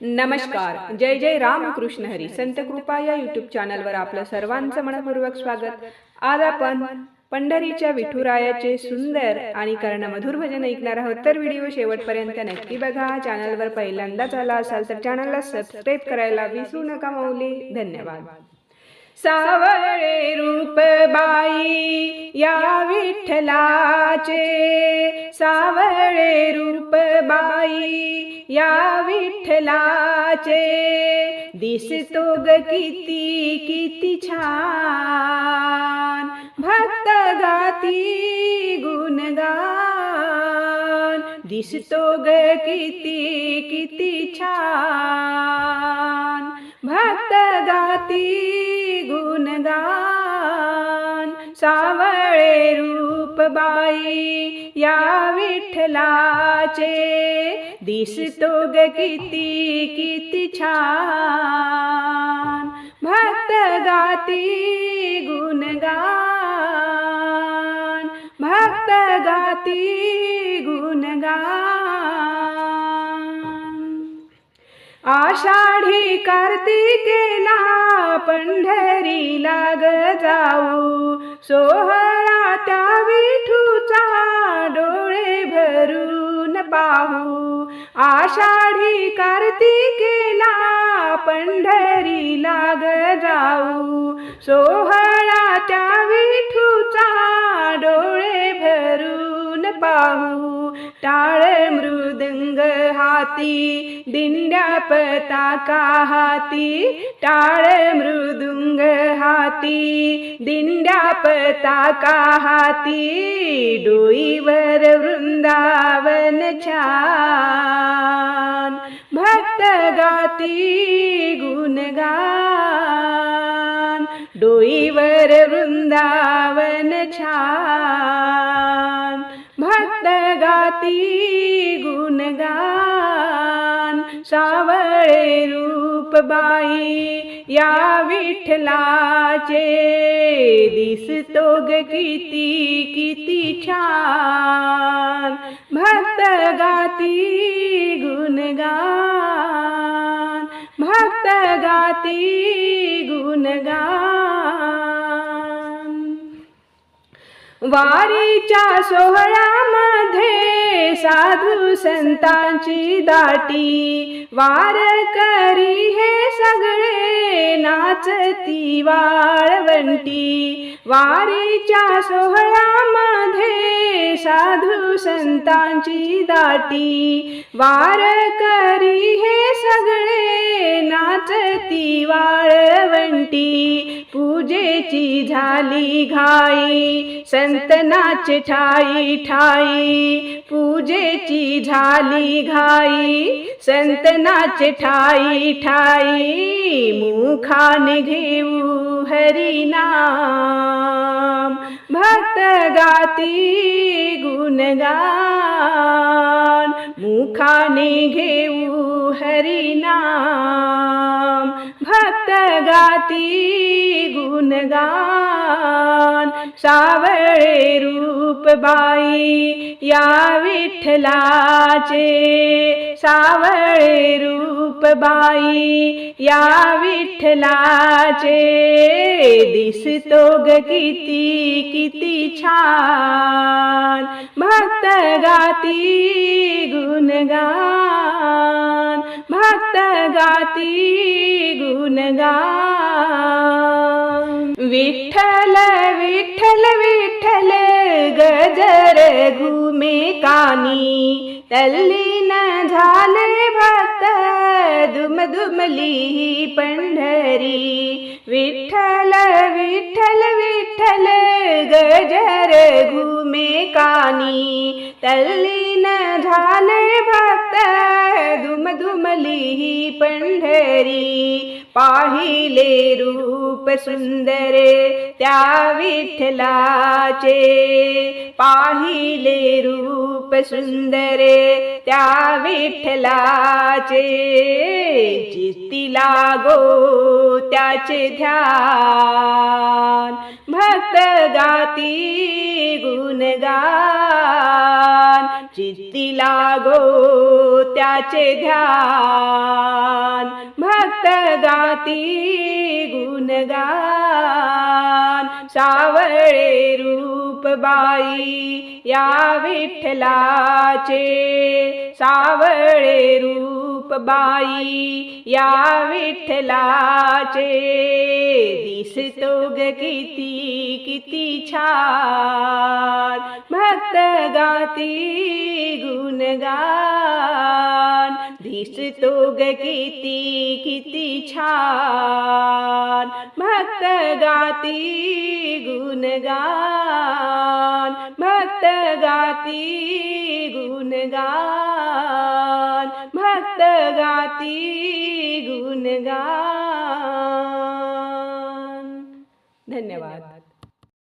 नमस्कार. जय जय रामकृष्ण हरी. संत कृपा या युट्यूब चॅनलवर आपलं सर्वांचं मनपूर्वक स्वागत. आज आपण पंढरीच्या विठुरायाचे सुंदर आणि कर्णमधुर भजन ऐकणार आहोत तर व्हिडिओ शेवटपर्यंत नक्की बघा. चॅनलवर पहिल्यांदाच आला असाल तर चॅनलला सबस्क्राईब करायला विसरू नका माऊली. धन्यवाद. सावळे रूप या विठ्ठलाचे सावळे रूप बाई या विठ्ठलाचे दिसतो ग किती किती छान. भक्त गाती गुणगान दिसतो ग किती किती छान. भक्त गाती गुणगान सावळे रूप बाई या विठ्ठलाचे. दिसतो ग किती किती छान. भक्त गाती गुणगान भक्त गाती गुणगान आषाढी कार्तिकेला पंढरीला ग जाऊ. सोहळा त्या विठूचा डोळे भरून पाहू. आषाढी कार्तिकेला पंढरीला ग जाऊ. सोहळा त्या विठूचा डोळे भरून पाहू. टाळ मृदंग हाती दिंड्या पताका हाती टाळ मृदुंग हाती दिंड्या पताका हाती डोईवर वृंदावन छान भक्त गाती गुणगान डोईवर वृंदावन छान भक्त गाती गुणगान सावळे रूप बाई या विठ्ठलाचे दिसतो ग किती किती छान. भक्त गाती गुणगान भक्त गाती वारीच्या सोहळ्यामध्ये साधू संतांची दाटी. वारकरी हे सगळे नाचती वाळवंटी. वारीच्या सोहळ्यामध्ये साधू संतांची दाटी. वारकरी हे सगळे नाचती वाळवंटी. पूजेची झाली घाई संत नाच ठाई ठाई पूजेची झाली घाई. संतनाच ठाई ठाई मुखाने घेऊ हरिनाम. भक्त गाती गुणगान मुखाने घेऊ हरिनाम. भक्त गाती गुणगान सावळे रूप बाई या विठ्ठलाचे सावळे रूप बाई या विठ्ठलाचे दिसतो ग किती किती छान. भक्त गाती गुणगान भक्त गाती विठ्ठल विठ्ठल विठ्ठल गजर घुमे कानी। झाले भक्त दुम दुमली पंढरी। विठ्ठल विठ्ठल विठ्ठल गजर घुमे कानी तल्लीन झाले भक्त दुम पंढरी. पाहिले रूप सुंदर त्या विठ्ठलाचे. पाहिले रूप रूप सुंदरे त्या विठ्ठलाचे. चित्ती लागो त्याचे ध्यान. भक्त गाती गुणगान. चित्ती लागो त्याचे ध्यान. भक्त गाती गुणगान. सावळे रूप बाई या विठ्ठलाचे सावळे रूप रूप बाई या विठ्ठलाचे. दिसतो ग किती किती छान. भक्त गाती गुणगान. दिसतो ग किती किती छान. भक्त गाती गुणगान. भक्त गाती गुणगान. भक्त गाती गुणगान. धन्यवाद.